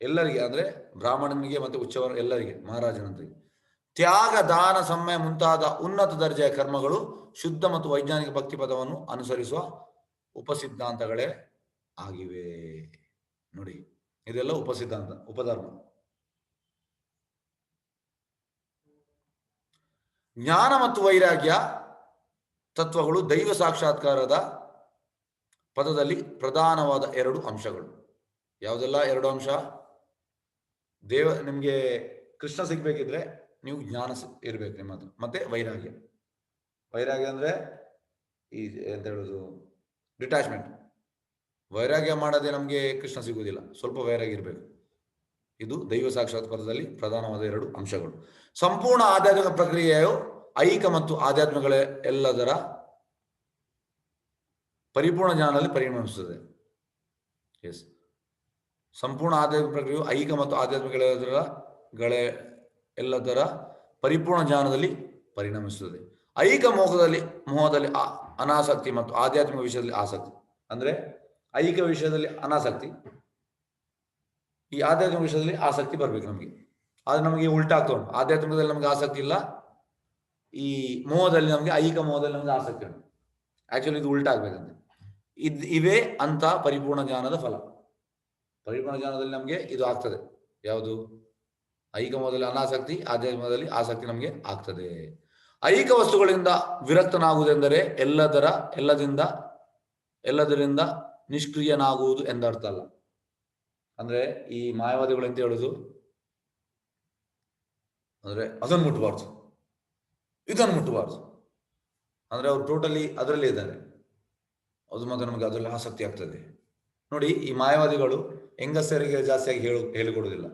ಎಲ್ಲರಿಗೆ ಅಂದ್ರೆ ಬ್ರಾಹ್ಮಣನಿಗೆ ಮತ್ತೆ ಉಚ್ಚವರ್ಣ ಎಲ್ಲರಿಗೆ ಮಹಾರಾಜನಂತರಿಗೆ ತ್ಯಾಗ, ದಾನ, ಸಮಯ ಮುಂತಾದ ಉನ್ನತ ದರ್ಜೆಯ ಕರ್ಮಗಳು ಶುದ್ಧ ಮತ್ತು ವೈಜ್ಞಾನಿಕ ಭಕ್ತಿ ಪದವನ್ನು ಅನುಸರಿಸುವ ಉಪಸಿದ್ಧಾಂತಗಳೇ ಆಗಿವೆ. ನೋಡಿ, ಇದೆಲ್ಲ ಉಪಸಿದ್ಧಾಂತ, ಉಪಧರ್ಮ. ಜ್ಞಾನ ಮತ್ತು ವೈರಾಗ್ಯ ತತ್ವಗಳು ದೈವ ಸಾಕ್ಷಾತ್ಕಾರದ ಪದದಲ್ಲಿ ಪ್ರಧಾನವಾದ ಎರಡು ಅಂಶಗಳು. ಯಾವುದೆಲ್ಲ ಎರಡು ಅಂಶ? ದೇವ, ನಿಮಗೆ ಕೃಷ್ಣ ಸಿಗ್ಬೇಕಿದ್ರೆ ನೀವು ಜ್ಞಾನ ಇರಬೇಕು ನಿಮ್ಮ ಹತ್ರ. ಮತ್ತೆ ವೈರಾಗ್ಯ. ವೈರಾಗ್ಯ ಅಂದ್ರೆ ಈ ಎಂತ ಹೇಳೋದು? ಡಿಟ್ಯಾಚ್ಮೆಂಟ್. ವೈರಾಗ್ಯ ಮಾಡದೆ ನಮಗೆ ಕೃಷ್ಣ ಸಿಗುವುದಿಲ್ಲ. ಸ್ವಲ್ಪ ವೈರಾಗ್ಯ ಇರಬೇಕು. ಇದು ದೈವ ಸಾಕ್ಷಾತ್ಕಾರದಲ್ಲಿ ಪ್ರಧಾನವಾದ ಎರಡು ಅಂಶಗಳು. ಸಂಪೂರ್ಣ ಆಧ್ಯಾತ್ಮಿಕ ಪ್ರಕ್ರಿಯೆಯು ಐಕ ಮತ್ತು ಆಧ್ಯಾತ್ಮಗಳ ಎಲ್ಲದರ ಪರಿಪೂರ್ಣ ಜ್ಞಾನದಲ್ಲಿ ಪರಿಣಮಿಸುತ್ತದೆ. ಎಸ್ ಸಂಪೂರ್ಣ ಆಧ್ಯಾತ್ಮಿಕ ಪ್ರಕ್ರಿಯೆಯು ಐಕ ಮತ್ತು ಆಧ್ಯಾತ್ಮಿಕ ಗಳೆ ಎಲ್ಲದರ ಪರಿಪೂರ್ಣ ಜ್ಞಾನದಲ್ಲಿ ಪರಿಣಮಿಸುತ್ತದೆ. ಐಕ ಮೋಹದಲ್ಲಿ ಮೋಹದಲ್ಲಿ ಅನಾಸಕ್ತಿ ಮತ್ತು ಆಧ್ಯಾತ್ಮಿಕ ವಿಷಯದಲ್ಲಿ ಆಸಕ್ತಿ. ಅಂದ್ರೆ ಐಕ ವಿಷಯದಲ್ಲಿ ಅನಾಸಕ್ತಿ, ಈ ಆಧ್ಯಾತ್ಮಿಕ ವಿಷಯದಲ್ಲಿ ಆಸಕ್ತಿ ಬರ್ಬೇಕು ನಮಗೆ. ಆದ್ರೆ ನಮಗೆ ಉಲ್ಟಾ ಉಂಟು. ಆಧ್ಯಾತ್ಮಿಕದಲ್ಲಿ ನಮಗೆ ಆಸಕ್ತಿ ಇಲ್ಲ ಈ ಮೋಹದಲ್ಲಿ ನಮಗೆ ಐಕ ಮೋಹದಲ್ಲಿ ನಮಗೆ ಆಸಕ್ತಿ ಉಂಟು. ಆಕ್ಚುಲಿ ಇದು ಉಲ್ಟಾ ಆಗ್ಬೇಕಂತೆ. ಇದ್ ಇವೇ ಅಂತ ಪರಿಪೂರ್ಣ ಜ್ಞಾನದ ಫಲ. ಪರಿಪೂರ್ಣ ಜ್ಞಾನದಲ್ಲಿ ನಮಗೆ ಇದು ಆಗ್ತದೆ. ಯಾವುದು? ಐಕ ಮೋಹದಲ್ಲಿ ಅನಾಸಕ್ತಿ ಆಧ್ಯಾತ್ಮದಲ್ಲಿ ಆಸಕ್ತಿ ನಮಗೆ ಆಗ್ತದೆ. ಐಕ ವಸ್ತುಗಳಿಂದ ವಿರಕ್ತನಾಗುವುದೆಂದರೆ ಎಲ್ಲದರ, ಎಲ್ಲದಿಂದ, ಎಲ್ಲದರಿಂದ ನಿಷ್ಕ್ರಿಯನಾಗುವುದು ಎಂದರ್ಥ ಅಲ್ಲ. ಅಂದ್ರೆ ಈ ಮಾಯವಾದಿಗಳು ಅಂತ ಹೇಳುದು? ಅಂದ್ರೆ ಅದನ್ನು ಮುಟ್ಟಬಾರ್ದು ಇದನ್ನು ಮುಟ್ಟಬಾರ್ದು. ಅಂದ್ರೆ ಅವ್ರು ಟೋಟಲಿ ಅದರಲ್ಲೇ ಇದ್ದಾರೆ. ಅದು ಮಾತ್ರ ನಮಗೆ ಅದರಲ್ಲಿ ಆಸಕ್ತಿ ಆಗ್ತದೆ. ನೋಡಿ, ಈ ಮಾಯವಾದಿಗಳು ಹೆಂಗಸರಿಗೆ ಜಾಸ್ತಿಯಾಗಿ ಹೇಳು, ಹೇಳಿಕೊಡುವುದಿಲ್ಲ.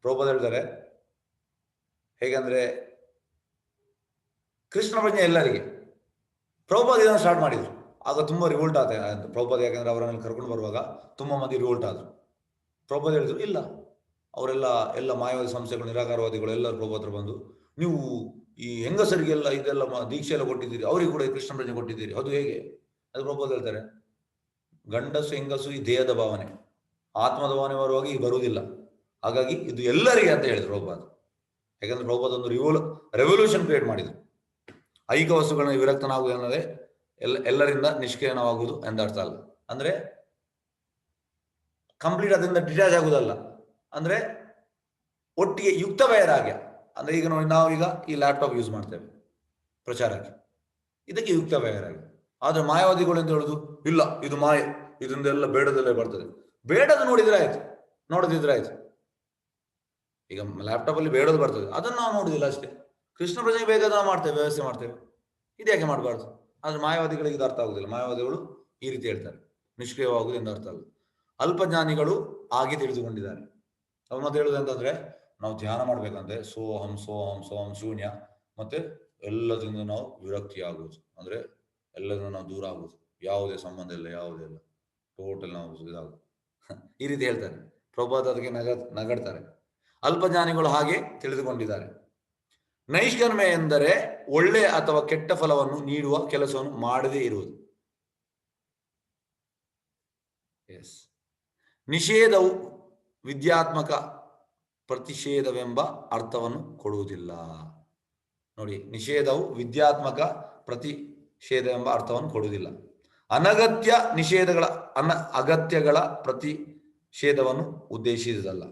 ಪ್ರೋಪದ ಹೇಳ್ತಾರೆ, ಹೇಗಂದ್ರೆ ಕೃಷ್ಣ ಪ್ರಜ್ಞೆ ಎಲ್ಲರಿಗೆ. ಪ್ರಭುಪಾದ ಇದನ್ನು ಸ್ಟಾರ್ಟ್ ಮಾಡಿದ್ರು. ಆಗ ತುಂಬಾ ರಿವೋಲ್ಟ್ ಆದ ಪ್ರಭುಪಾದ ಯಾಕಂದ್ರೆ ಅವರನ್ನು ಕರ್ಕೊಂಡು ಬರುವಾಗ ತುಂಬಾ ಮಂದಿ ರಿವೋಲ್ಟ್ ಆದ್ರು. ಪ್ರಭುಪಾದ ಹೇಳಿದ್ರು, ಇಲ್ಲ. ಅವರೆಲ್ಲ, ಎಲ್ಲ ಮಾಯವಾದಿ ಸಂಸ್ಥೆಗಳು, ನಿರಾಕಾರವಾದಿಗಳು ಎಲ್ಲರೂ ಪ್ರಭು ಹತ್ರ ಬಂದು, ನೀವು ಈ ಹೆಂಗಸರಿಗೆಲ್ಲ ಇದೆಲ್ಲ ದೀಕ್ಷೆ ಎಲ್ಲ ಕೊಟ್ಟಿದ್ದೀರಿ, ಅವ್ರಿಗೆ ಕೂಡ ಕೃಷ್ಣ ಪ್ರಜ್ಞೆ ಕೊಟ್ಟಿದ್ದೀರಿ, ಅದು ಹೇಗೆ? ಅದು ಪ್ರಭುಪಾದ ಹೇಳ್ತಾರೆ, ಗಂಡಸು ಹೆಂಗಸು ಈ ದೇಹದ ಭಾವನೆ, ಆತ್ಮದ ಭಾವನೆ ಬರುವಾಗಿ ಬರುವುದಿಲ್ಲ. ಹಾಗಾಗಿ ಇದು ಎಲ್ಲರಿಗೆ ಅಂತ ಹೇಳಿದ್ರು ಪ್ರಭುಪಾದ. ಯಾಕಂದ್ರೆ ಪ್ರಭುಪಾದ ಒಂದು ರಿವೋಲ್ ರೆವಲ್ಯೂಷನ್ ಕ್ರಿಯೇಟ್ ಮಾಡಿದ್ರು. ಐಕ ವಸ್ತುಗಳನ್ನ ವಿರಕ್ತನಾಗುವುದು ಅನ್ನೋದೇ ಎಲ್ಲ, ಎಲ್ಲರಿಂದ ನಿಷ್ಕ್ರಿಯನವಾಗುವುದು ಎಂದರ್ಥ ಅಲ್ಲ. ಅಂದ್ರೆ ಕಂಪ್ಲೀಟ್ ಅದರಿಂದ ಡಿಟ್ಯಾಚ್ ಆಗುವುದಲ್ಲ. ಅಂದ್ರೆ ಒಟ್ಟಿಗೆ ಯುಕ್ತ ವೈರಾಗ್ಯ ಅಂದ್ರೆ ಈಗ ನೋಡಿ, ನಾವು ಈಗ ಈ ಲ್ಯಾಪ್ಟಾಪ್ ಯೂಸ್ ಮಾಡ್ತೇವೆ ಪ್ರಚಾರಕ್ಕೆ ಇದಕ್ಕೆ ಯುಕ್ತ ವೈರಾಗ್ಯ ಆದ್ರೆ ಮಾಯಾವಾದಿಗಳು ಅಂತ ಹೇಳುದು? ಇಲ್ಲ, ಇದು ಮಾಯೆ. ಇದರಿಂದ ಎಲ್ಲ ಬೇಡದಲ್ಲೇ ಬರ್ತದೆ. ಬೇಡದು ನೋಡಿದ್ರೆ ಆಯ್ತು. ನೋಡದಿದ್ರೆ ಆಯ್ತು. ಈಗ ಲ್ಯಾಪ್ಟಾಪ್ ಅಲ್ಲಿ ಬೇಡದು ಬರ್ತದೆ. ಅದನ್ನ ನಾವು ನೋಡುದಿಲ್ಲ ಅಷ್ಟೇ. ಕೃಷ್ಣ ಪ್ರಜೆಗೆ ಬೇಗ ನಾವು ಮಾಡ್ತೇವೆ, ವ್ಯವಸ್ಥೆ ಮಾಡ್ತೇವೆ. ಇದ್ಯಾಕೆ ಮಾಡಬಾರ್ದು? ಆದ್ರೆ ಮಾಯಾವಾದಿಗಳಿಗೆ ಇದು ಅರ್ಥ ಆಗುದಿಲ್ಲ. ಮಾಯಾವಾದಿಗಳು ಈ ರೀತಿ ಹೇಳ್ತಾರೆ. ನಿಷ್ಕ್ರಿಯವಾಗುವುದು ಎಂದು ಅರ್ಥ ಅಲ್ಲ ಅಲ್ಪಜ್ಞಾನಿಗಳು ಹಾಗೆ ತಿಳಿದುಕೊಂಡಿದ್ದಾರೆ. ಅವ್ರು ಮತ್ತೆ ಹೇಳುದು ನಾವು ಧ್ಯಾನ ಮಾಡ್ಬೇಕಂದ್ರೆ ಸೋಹಂ ಸೋಹಂ ಸೋಹಂ ಶೂನ್ಯ ಮತ್ತೆ ಎಲ್ಲದರಿಂದ ನಾವು ವಿರಕ್ತಿ ಆಗುವುದು ಅಂದ್ರೆ ಎಲ್ಲದರಿಂದ ನಾವು ದೂರ ಆಗುವುದು. ಯಾವುದೇ ಸಂಬಂಧ ಇಲ್ಲ, ಯಾವುದೇ ಇಲ್ಲ. ಟೋಟಲ್ ನಾವು ಇದಾಗ ಈ ರೀತಿ ಹೇಳ್ತಾರೆ. ಪ್ರಭಾತ ಅದಕ್ಕೆ ನಗ, ನಗಡ್ತಾರೆ. ಅಲ್ಪಜ್ಞಾನಿಗಳು ಹಾಗೆ ತಿಳಿದುಕೊಂಡಿದ್ದಾರೆ. ನೈಷ್ಕರ್ಮೆ ಎಂದರೆ ಒಳ್ಳೆ ಅಥವಾ ಕೆಟ್ಟ ಫಲವನ್ನು ನೀಡುವ ಕೆಲಸವನ್ನು ಮಾಡದೇ ಇರುವುದು. ಎಸ್ ನಿಷೇಧವು ವಿದ್ಯಾತ್ಮಕ ಪ್ರತಿಷೇಧವೆಂಬ ಅರ್ಥವನ್ನು ಕೊಡುವುದಿಲ್ಲ. ನೋಡಿ, ನಿಷೇಧವು ವಿದ್ಯಾತ್ಮಕ ಪ್ರತಿಷೇಧ ಎಂಬ ಅರ್ಥವನ್ನು ಕೊಡುವುದಿಲ್ಲ. ಅನಗತ್ಯ ನಿಷೇಧಗಳ, ಅನ ಅಗತ್ಯಗಳ ಪ್ರತಿಷೇಧವನ್ನು ಉದ್ದೇಶಿಸಿದಲ್ಲ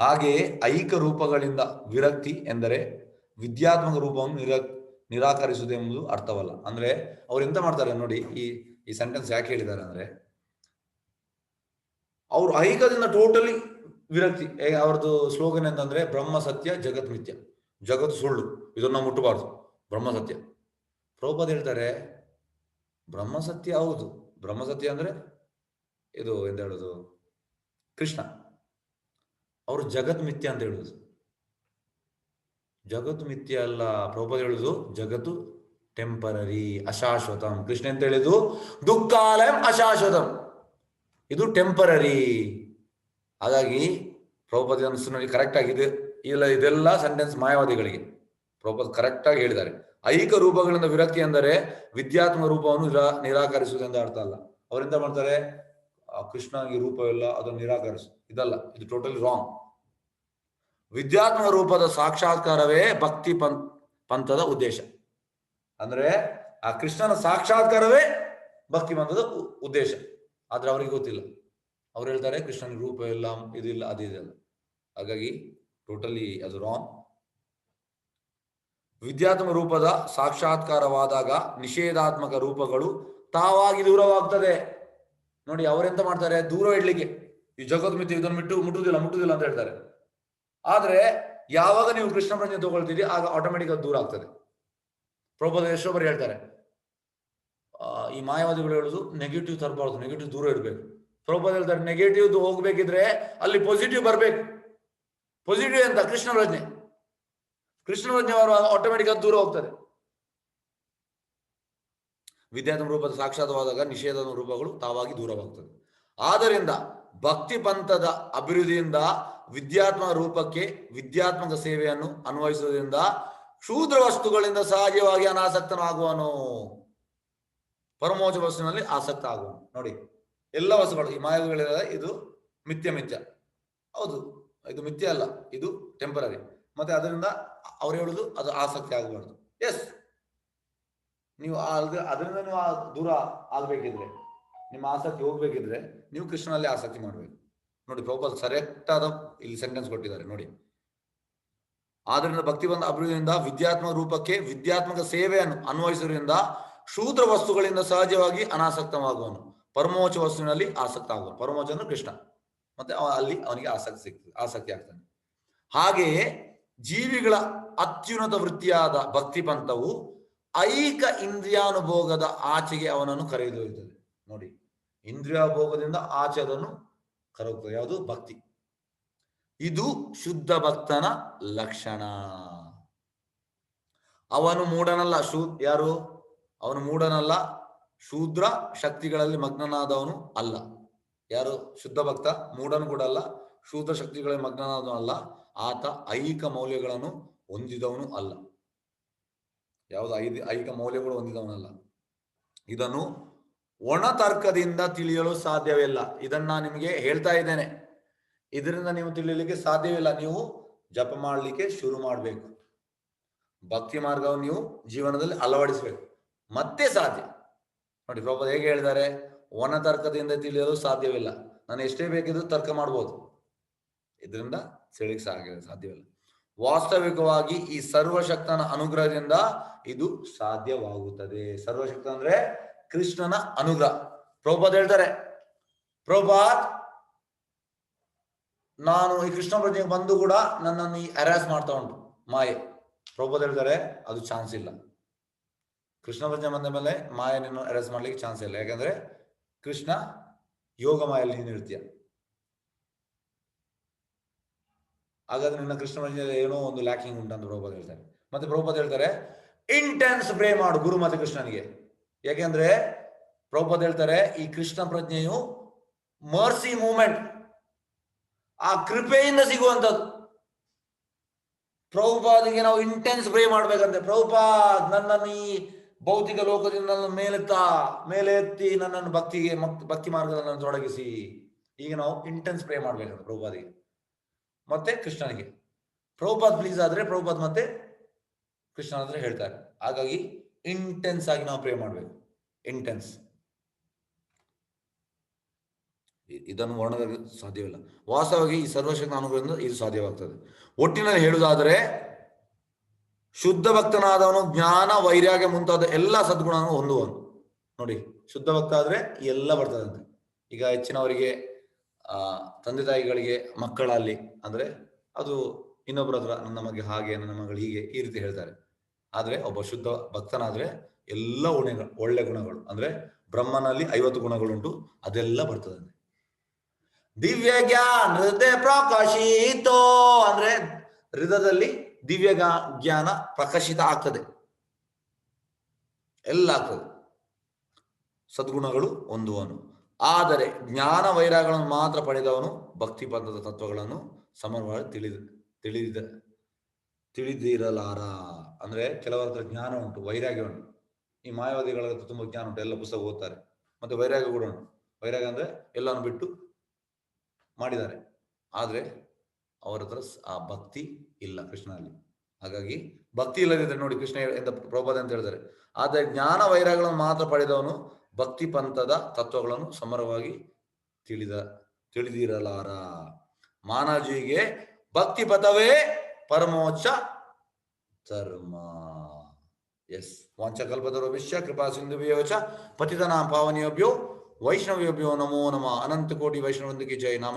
ಹಾಗೆಯೇ ಐಕ ರೂಪಗಳಿಂದ ವಿರಕ್ತಿ ಎಂದರೆ ವಿದ್ಯಾತ್ಮಕ ರೂಪವನ್ನು ನಿರಾ ನಿರಾಕರಿಸುವುದೆಂಬುದು ಅರ್ಥವಲ್ಲ. ಅಂದ್ರೆ ಅವ್ರು ಎಂತ ಮಾಡ್ತಾರೆ ನೋಡಿ, ಈ ಈ ಸೆಂಟೆನ್ಸ್ ಯಾಕೆ ಹೇಳಿದ್ದಾರೆ ಅಂದ್ರೆ, ಅವ್ರು ಐಕದಿಂದ ಟೋಟಲಿ ವಿರಕ್ತಿ ಅವ್ರದ್ದು ಸ್ಲೋಗನ್ ಎಂತಂದ್ರೆ ಬ್ರಹ್ಮ ಸತ್ಯ, ಜಗತ್ ಮಿಥ್ಯ. ಜಗತ್ ಸುಳ್ಳು, ಇದನ್ನ ಮುಟ್ಟಬಾರ್ದು ಬ್ರಹ್ಮ ಸತ್ಯ. ಪ್ರಭುಪಾದ ಹೇಳ್ತಾರೆ, ಬ್ರಹ್ಮ ಸತ್ಯ ಹೌದು. ಬ್ರಹ್ಮ ಸತ್ಯ ಅಂದ್ರೆ ಇದು ಎಂತ ಹೇಳೋದು? ಕೃಷ್ಣ. ಅವರು ಜಗತ್ ಮಿಥ್ಯ ಅಂತ ಹೇಳುದು. ಜಗತ್ತು ಮಿಥ್ಯ ಅಲ್ಲ, ಪ್ರಭುಪಾದ ಹೇಳುದು ಜಗತ್ತು ಟೆಂಪರರಿ ಅಶಾಶ್ವತಂ. ಕೃಷ್ಣ ಅಂತ ಹೇಳಿದ್ದು? ದುಃಖಾಲಯಂ ಅಶಾಶ್ವತಂ. ಇದು ಟೆಂಪರರಿ ಹಾಗಾಗಿ ಪ್ರಭುಪದ ಅನುಷ್ಠಾನದಲ್ಲಿ ಕರೆಕ್ಟ್ ಆಗಿದೆ ಇಲ್ಲ, ಇದೆಲ್ಲ ಸೆಂಟೆನ್ಸ್ ಮಾಯಾವಾದಿಗಳಿಗೆ. ಪ್ರಭುಪದ ಕರೆಕ್ಟ್ ಆಗಿ ಹೇಳಿದ್ದಾರೆ. ಐಕ ರೂಪಗಳಿಂದ ವಿರಕ್ತಿ ಅಂದರೆ ವಿದ್ಯಾತ್ಮಕ ರೂಪವನ್ನು ನಿರಾ ನಿರಾಕರಿಸುವುದೆಂದು ಅರ್ಥ ಅಲ್ಲ. ಅವರೆಂತ ಮಾಡ್ತಾರೆ? ಕೃಷ್ಣನಿಗೆ ರೂಪವಿಲ್ಲ, ಅದನ್ನು ನಿರಾಕರಿಸು. ಇದಲ್ಲ, ಇದು ಟೋಟಲಿ ರಾಂಗ್ ವಿದ್ಯಾತ್ಮಕ ರೂಪದ ಸಾಕ್ಷಾತ್ಕಾರವೇ ಭಕ್ತಿ ಪಂಥದ ಉದ್ದೇಶ. ಅಂದ್ರೆ ಆ ಕೃಷ್ಣನ ಸಾಕ್ಷಾತ್ಕಾರವೇ ಭಕ್ತಿ ಪಂಥದ ಉದ್ದೇಶ. ಆದ್ರೆ ಅವರಿಗೆ ಗೊತ್ತಿಲ್ಲ. ಅವ್ರು ಹೇಳ್ತಾರೆ ಕೃಷ್ಣನಿಗೆ ರೂಪ ಎಲ್ಲ ಇದಿಲ್ಲ ಅದಿದೆಲ್ಲ ಹಾಗಾಗಿ ಟೋಟಲಿ ಅದು ರಾಂಗ್ ವಿದ್ಯಾತ್ಮ ರೂಪದ ಸಾಕ್ಷಾತ್ಕಾರವಾದಾಗ ನಿಷೇಧಾತ್ಮಕ ರೂಪಗಳು ತಾವಾಗಿ ದೂರವಾಗ್ತದೆ. ನೋಡಿ ಅವರೆಂತ ಮಾಡ್ತಾರೆ? ದೂರ ಇಡ್ಲಿಕ್ಕೆ. ಈ ಜಗತ್ ಮಿತಿ, ಇದನ್ನು ಬಿಟ್ಟು ಮುಟ್ಟುದಿಲ್ಲ ಮುಟ್ಟುದಿಲ್ಲ ಅಂತ ಹೇಳ್ತಾರೆ. ಆದ್ರೆ ಯಾವಾಗ ನೀವು ಕೃಷ್ಣ ಪ್ರಜ್ಞೆ ತಗೊಳ್ತೀರಿ, ಆಗ ಆಟೋಮೆಟಿಕ್ ಅದು ದೂರ ಆಗ್ತದೆ. ಪ್ರಭುದ ಎಷ್ಟೊಬ್ಬರು ಹೇಳ್ತಾರೆ ಈ ಮಾಯವಾದಿಗಳು ಹೇಳುದು ನೆಗೆಟಿವ್ ತರಬಾರ್ದು ನೆಗೆಟಿವ್ ದೂರ ಇಡಬೇಕು. ಪ್ರಭುಪಾದ ಹೇಳ್ತಾರೆ ನೆಗೆಟಿವ್ ಹೋಗ್ಬೇಕಿದ್ರೆ ಅಲ್ಲಿ ಪಾಸಿಟಿವ್ ಬರ್ಬೇಕು. ಪಾಸಿಟಿವ್ ಅಂತ ಕೃಷ್ಣ ಪ್ರಜ್ಞೆ. ಕೃಷ್ಣ ಪ್ರಜ್ಞೆ ಅವರು ಆಟೋಮೆಟಿಕ್ ಆಗಿ ದೂರ ಹೋಗ್ತಾರೆ. ವಿದ್ಯಾತ್ಮ ರೂಪದ ಸಾಕ್ಷಾತ್ವಾದಾಗ ನಿಷೇಧ ರೂಪಗಳು ತಾವಾಗಿ ದೂರವಾಗ್ತದೆ. ಆದ್ದರಿಂದ ಭಕ್ತಿ ಪಂಥದ ಅಭಿವೃದ್ಧಿಯಿಂದ ವಿದ್ಯಾತ್ಮ ರೂಪಕ್ಕೆ ವಿದ್ಯಾತ್ಮಕ ಸೇವೆಯನ್ನು ಅನ್ವಯಿಸುವುದರಿಂದ ಶೂದ್ರ ವಸ್ತುಗಳಿಂದ ಸಹಜವಾಗಿ ಅನಾಸಕ್ತನಾಗುವನು. ಪರಮೋಚ ವಸ್ತುವಿನಲ್ಲಿ ಆಸಕ್ತ ಆಗುವನು. ನೋಡಿ. ಎಲ್ಲ ವಸ್ತುಗಳು ಈ ಮಾಯಗಳಿದೆ ಇದು ಮಿಥ್ಯ ಮಿಥ್ಯ. ಹೌದು, ಇದು ಮಿಥ್ಯ ಅಲ್ಲ, ಇದು ಟೆಂಪರರಿ ಮತ್ತೆ ಅದರಿಂದ ಅವ್ರು ಹೇಳುದು ಅದು ಆಸಕ್ತಿ ಆಗಬಾರ್ದು. ಎಸ್ ನೀವು ಅದ್- ಅದರಿಂದ ನೀವು ದೂರ ಆಗ್ಬೇಕಿದ್ರೆ, ನಿಮ್ಮ ಆಸಕ್ತಿ ಹೋಗ್ಬೇಕಿದ್ರೆ ನೀವು ಕೃಷ್ಣನಲ್ಲಿ ಆಸಕ್ತಿ ಮಾಡ್ಬೇಕು. ನೋಡಿ ಪ್ರಭುಪಾದ ಕರೆಕ್ಟ್ ಆದ ಇಲ್ಲಿ ಸೆಂಟೆನ್ಸ್ ಕೊಟ್ಟಿದ್ದಾರೆ, ನೋಡಿ. ಆದ್ರಿಂದ ಭಕ್ತಿ ಬಂದ ಅಭಿವೃದ್ಧಿಯಿಂದ ವಿದ್ಯಾತ್ಮಕ ರೂಪಕ್ಕೆ ವಿದ್ಯಾತ್ಮಕ ಸೇವೆಯನ್ನು ಅನ್ವಯಿಸುವುದರಿಂದ ಶೂದ್ರ ವಸ್ತುಗಳಿಂದ ಸಹಜವಾಗಿ ಅನಾಸಕ್ತವಾಗುವನು. ಪರಮೋಚ್ಚ ವಸ್ತುವಿನಲ್ಲಿ ಆಸಕ್ತ ಆಗುವ. ಪರಮೋಚ ಅಂದ್ರೆ ಕೃಷ್ಣ. ಮತ್ತೆ ಅಲ್ಲಿ ಅವನಿಗೆ ಆಸಕ್ತಿ ಸಿಗ್ತದೆ, ಆಸಕ್ತಿ ಆಗ್ತಾನೆ. ಹಾಗೆಯೇ ಜೀವಿಗಳ ಅತ್ಯುನ್ನತ ವೃತ್ತಿಯಾದ ಭಕ್ತಿ ಪಂಥವು ಐಕ ಇಂದ್ರಿಯಾನುಭೋಗದ ಆಚೆಗೆ ಅವನನ್ನು ಕರೆದೊಯ್ಯುತ್ತದೆ ನೋಡಿ, ಇಂದ್ರಿಯಾಭೋಗದಿಂದ ಆಚೆ ಅದನ್ನು ಕರೆಯುತ್ತದೆ. ಯಾವುದು? ಭಕ್ತಿ. ಇದು ಶುದ್ಧ ಭಕ್ತನ ಲಕ್ಷಣ. ಅವನು ಮೂಡನಲ್ಲ ಶು ಯಾರು? ಅವನು ಮೂಢನಲ್ಲ ಶೂದ್ರ ಶಕ್ತಿಗಳಲ್ಲಿ ಮಗ್ನನಾದವನು ಅಲ್ಲ. ಯಾರು? ಶುದ್ಧ ಭಕ್ತ, ಮೂಢನು ಕೂಡ ಅಲ್ಲ. ಶೂದ್ರ ಶಕ್ತಿಗಳಲ್ಲಿ ಮಗ್ನನಾದವನು ಅಲ್ಲ. ಆತ ಐಕ ಮೌಲ್ಯಗಳನ್ನು ಹೊಂದಿದವನು ಅಲ್ಲ. ಯಾವುದು? ಐದು ಐಕ ಮೌಲ್ಯಗಳು ಹೊಂದಿದವನಲ್ಲ ಇದನ್ನು ಒಣ ತರ್ಕದಿಂದ ತಿಳಿಯಲು ಸಾಧ್ಯವಿಲ್ಲ. ಇದನ್ನ ನಾನು ನಿಮಗೆ ಹೇಳ್ತಾ ಇದ್ದೇನೆ. ಇದರಿಂದ ನೀವು ತಿಳಿಯಲಿಕ್ಕೆ ಸಾಧ್ಯವಿಲ್ಲ. ನೀವು ಜಪ ಮಾಡಲಿಕ್ಕೆ ಶುರು ಮಾಡಬೇಕು. ಭಕ್ತಿ ಮಾರ್ಗವನ್ನು ನೀವು ಜೀವನದಲ್ಲಿ ಅಳವಡಿಸಬೇಕು. ಮತ್ತೆ ಸಾಧ್ಯ. ನೋಡಿ ಪ್ರಭು ಹೇಗೆ ಹೇಳಿದ್ದಾರೆ? ಒಣ ತರ್ಕದಿಂದ ತಿಳಿಯಲು ಸಾಧ್ಯವಿಲ್ಲ. ನಾನು ಎಷ್ಟೇ ಬೇಕಿದ್ರು ತರ್ಕ ಮಾಡ್ಬೋದು. ಇದರಿಂದ ಸಾಧ್ಯ ಸಾಧ್ಯವಿಲ್ಲ. ವಾಸ್ತವಿಕವಾಗಿ ಈ ಸರ್ವಶಕ್ತನ ಅನುಗ್ರಹದಿಂದ ಇದು ಸಾಧ್ಯವಾಗುತ್ತದೆ. ಸರ್ವಶಕ್ತ ಅಂದ್ರೆ ಕೃಷ್ಣನ ಅನುಗ್ರಹ. ಪ್ರಭಾತ್ ಹೇಳ್ತಾರೆ, ಪ್ರಭುಪಾದ್, ನಾನು ಈ ಕೃಷ್ಣ ಪ್ರಜ್ಞೆಗೆ ಬಂದು ಕೂಡ ನನ್ನನ್ನು ಈ ಅರ್ಯಾಸ್ ಮಾಡ್ತಾ ಉಂಟು. ಮಾಯೆ. ಪ್ರಭಾತ್ ಹೇಳ್ತಾರೆ, ಅದು ಚಾನ್ಸ್ ಇಲ್ಲ. ಕೃಷ್ಣ ಭಜನೆ ಬಂದ ಮೇಲೆ ಮಾಯ ನಿನ್ನ ಅರೆಸ್ಟ್ ಮಾಡ್ಲಿಕ್ಕೆ ಚಾನ್ಸ್ ಇಲ್ಲ. ಯಾಕಂದ್ರೆ ಕೃಷ್ಣ ಯೋಗ ಮಾಯಲ್ಲಿ ನೀನು ಇರ್ತೀಯ ಹಾಗಾದ್ರೆ ನಿನ್ನ ಕೃಷ್ಣ ಭಜನೆಯಲ್ಲಿ ಏನೋ ಒಂದು ಲ್ಯಾಕಿಂಗ್ ಉಂಟಂತ ಪ್ರಭುಪಾದ ಹೇಳ್ತಾರೆ. ಮತ್ತೆ ಪ್ರಭುಪಾದ ಹೇಳ್ತಾರೆ ಇಂಟೆನ್ಸ್ ಪ್ರೇ ಮಾಡು ಗುರು ಮತ್ತೆ ಕೃಷ್ಣನಿಗೆ. ಯಾಕೆಂದ್ರೆ ಪ್ರಭುಪಾದ ಹೇಳ್ತಾರೆ, ಈ ಕೃಷ್ಣ ಪ್ರಜ್ಞೆಯು ಮರ್ಸಿ ಮೂಮೆಂಟ್ ಆ ಕೃಪೆಯಿಂದ ಸಿಗುವಂತದ್ದು ಪ್ರಭುಪಾದಿಗೆ ನಾವು ಇಂಟೆನ್ಸ್ ಪ್ರೇ ಮಾಡ್ಬೇಕಂತೆ. ಪ್ರಭುಪಾದ್ ನನ್ನನ್ನು ಈ ಭೌತಿಕ ಲೋಕದಿಂದ ನನ್ನ ಮೇಲೆತ್ತಾ ಮೇಲೆ ಎತ್ತಿ ನನ್ನನ್ನು ಭಕ್ತಿಗೆ ಭಕ್ತಿ ಮಾರ್ಗದಲ್ಲಿ ನನ್ನನ್ನು ತೊಡಗಿಸಿ. ಈಗ ನಾವು ಇಂಟೆನ್ಸ್ ಪ್ರೇ ಮಾಡ್ಬೇಕಂತ ಪ್ರಭುಪಾದಿಗೆ. ಮತ್ತೆ ಕೃಷ್ಣನಿಗೆ. ಪ್ರಭುಪಾದ್ ಪ್ಲೀಸ್ ಆದ್ರೆ ಪ್ರಭುಪಾದ್ ಮತ್ತೆ ಕೃಷ್ಣ ಹತ್ರ ಹೇಳ್ತಾರೆ. ಹಾಗಾಗಿ ಇಂಟೆನ್ಸ್ ಆಗಿ ನಾವು ಪ್ರೇ ಮಾಡ್ಬೇಕು. ಇಂಟೆನ್ಸ್ ಇದನ್ನು ವರ್ಣದಲ್ಲಿ ಸಾಧ್ಯವಿಲ್ಲ. ವಾಸ್ತವವಾಗಿ ಈ ಸರ್ವಶಕ್ತ ಅನುಗ್ರಹದಿಂದ ಇದು ಸಾಧ್ಯವಾಗ್ತದೆ. ಒಟ್ಟಿನಲ್ಲಿ ಹೇಳುವುದಾದರೆ ಶುದ್ಧ ಭಕ್ತನಾದವನು ಜ್ಞಾನ, ವೈರಾಗ್ಯ ಮುಂತಾದ ಎಲ್ಲ ಸದ್ಗುಣವನ್ನು ಹೊಂದುವನು ನೋಡಿ, ಶುದ್ಧ ಭಕ್ತ ಆದ್ರೆ ಎಲ್ಲ ಬರ್ತದಂತೆ. ಈಗ ಹೆಚ್ಚಿನವರಿಗೆ, ಆ, ತಂದೆ ತಾಯಿಗಳಿಗೆ, ಮಕ್ಕಳಲ್ಲಿ ಅಂದ್ರೆ ಅದು ಇನ್ನೊಬ್ಬರ ಹತ್ರ ನನ್ನ ಮಗ ಹಾಗೆ, ನನ್ನ ಮಗಳು ಹೀಗೆ ಈ ರೀತಿ ಹೇಳ್ತಾರೆ. ಆದ್ರೆ ಒಬ್ಬ ಶುದ್ಧ ಭಕ್ತನಾದ್ರೆ ಎಲ್ಲ ಗುಣಗಳು ಒಳ್ಳೆ ಗುಣಗಳು. ಅಂದ್ರೆ ಬ್ರಹ್ಮನಲ್ಲಿ ಐವತ್ತು ಗುಣಗಳುಂಟು, ಅದೆಲ್ಲ ಬರ್ತದಂತೆ. ದಿವ್ಯ ಜ್ಞಾನ ಹೃದಯ ಪ್ರಕಾಶಿತೋ ಅಂದ್ರೆ ಹೃದಯದಲ್ಲಿ ದಿವ್ಯ ಜ್ಞಾನ ಪ್ರಕಾಶಿತ ಆಗ್ತದೆ. ಎಲ್ಲ ಆಗ್ತದೆ. ಸದ್ಗುಣಗಳು ಹೊಂದುವನು ಆದರೆ ಜ್ಞಾನ ವೈರಾಗಳನ್ನು ಮಾತ್ರ ಪಡೆದವನು ಭಕ್ತಿ ಪದದ ತತ್ವಗಳನ್ನು ಸಮರ್ವಾಗಿ ತಿಳಿದ ತಿಳಿದ ತಿಳಿದಿರಲಾರ. ಅಂದ್ರೆ ಕೆಲವರ ಹತ್ರ ಜ್ಞಾನ ಉಂಟು, ವೈರಾಗ್ಯ ಉಂಟು. ಈ ಮಾಯಾವಾದಿಗಳ ಹತ್ರ ತುಂಬಾ ಜ್ಞಾನ ಉಂಟು, ಎಲ್ಲ ಪುಸ್ತಕ ಓದ್ತಾರೆ. ಮತ್ತೆ ವೈರಾಗ್ಯ ಕೂಡ ಉಂಟು. ವೈರಾಗ್ಯ ಅಂದ್ರೆ ಎಲ್ಲವನ್ನು ಬಿಟ್ಟು ಮಾಡಿದ್ದಾರೆ. ಆದ್ರೆ ಅವರ ಹತ್ರ ಆ ಭಕ್ತಿ ಇಲ್ಲ ಕೃಷ್ಣನಲ್ಲಿ. ಹಾಗಾಗಿ ಭಕ್ತಿ ಇಲ್ಲದಿದ್ದರೆ ನೋಡಿ ಕೃಷ್ಣ ಎಂದ ಪ್ರಭಾದ ಅಂತ ಹೇಳ್ತಾರೆ. ಆದರೆ ಜ್ಞಾನ ವೈರಾಗ್ಯಗಳನ್ನು ಮಾತ್ರ ಪಡೆದವನು ಭಕ್ತಿ ಪಂಥದ ತತ್ವಗಳನ್ನು ಸಮರವಾಗಿ ತಿಳಿದ ತಿಳಿದಿರಲಾರ. ಮಾನವಜಿಗೆ ಭಕ್ತಿ ಪಥವೇ ಪರಮೋಚ್ಚ ಧರ್ಮ. ಎಸ್. ವಾಂಚಕಲ್ಪತರುಭ್ಯ ಕೃಪಾ ಸಿಂಧು ವಿಯೋಚ ಪತಿತನಾಂ ಪಾವನಿಯಭ್ಯೋ, ವೈಷ್ಣವ್ಯಭ್ಯೋ ನಮೋ ನಮ. ಅನಂತ ಕೋಟಿ ವೈಷ್ಣವೊಂದಿಗೆ ಜಯ ನಾಮ